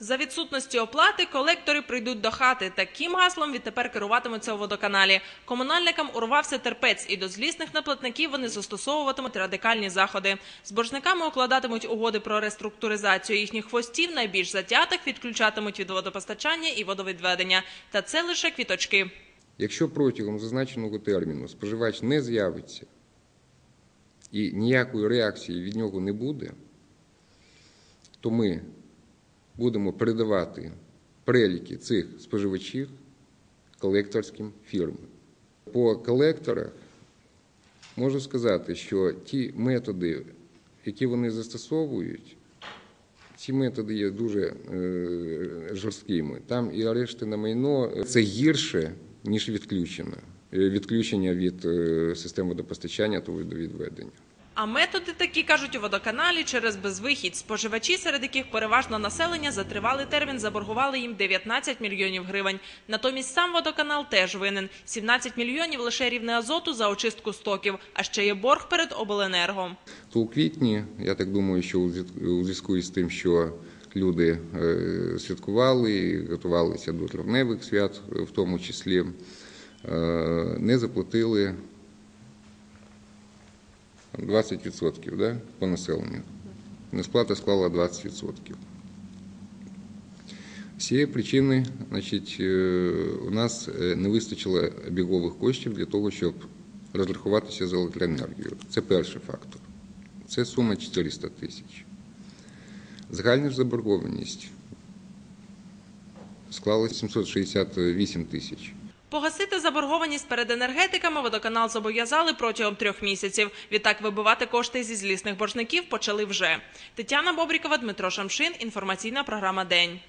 За відсутності оплати колектори прийдуть до хати. Таким гаслом відтепер керуватимуться у водоканалі. Комунальникам урвався терпець, і до злісних наплатників вони застосовуватимуть радикальні заходи. З боржниками укладатимуть угоди про реструктуризацію їхніх хвостів. Найбільш затятих відключатимуть від водопостачання і водовідведення. Та це лише квіточки. Якщо протягом зазначеного терміну споживач не з'явиться і ніякої реакції від нього не буде, то ми будемо передавати переліки цих споживачів колекторським фірмам. По колекторах можу сказати, що ті методи, які вони застосовують, ці методи є дуже е, жорсткими. Там і арешти на майно це гірше, ніж відключення, е, відключення від е, систем водопостачання та водовідведення. А методи такі кажуть у водоканалі через безвихідь. Споживачі, серед яких переважно населення, за тривалий термін заборгували їм 19 мільйонів гривень. Натомість сам водоканал теж винен 17 мільйонів лише рівне азоту за очистку стоків. А ще є борг перед обленерго. То у квітні, я так думаю, що у зв'яз- у зв'язку із тим, що люди е, святкували, готувалися до травневих свят, в тому числі, е, не заплатили 20% да, по населенню. Несплата склала 20%. З цієї причини значить, е, у нас е, не вистачило обігових коштів для того, щоб розрахуватися за електроенергію. Це перший фактор. Це сума 400 тисяч. Загальна ж заборгованість склала 768 тисяч. Погасити заборгованість перед енергетиками водоканал зобов'язали протягом трьох місяців. Відтак вибивати кошти зі злісних боржників почали вже. Тетяна Бобрікова, Дмитро Шамшин. Інформаційна програма День.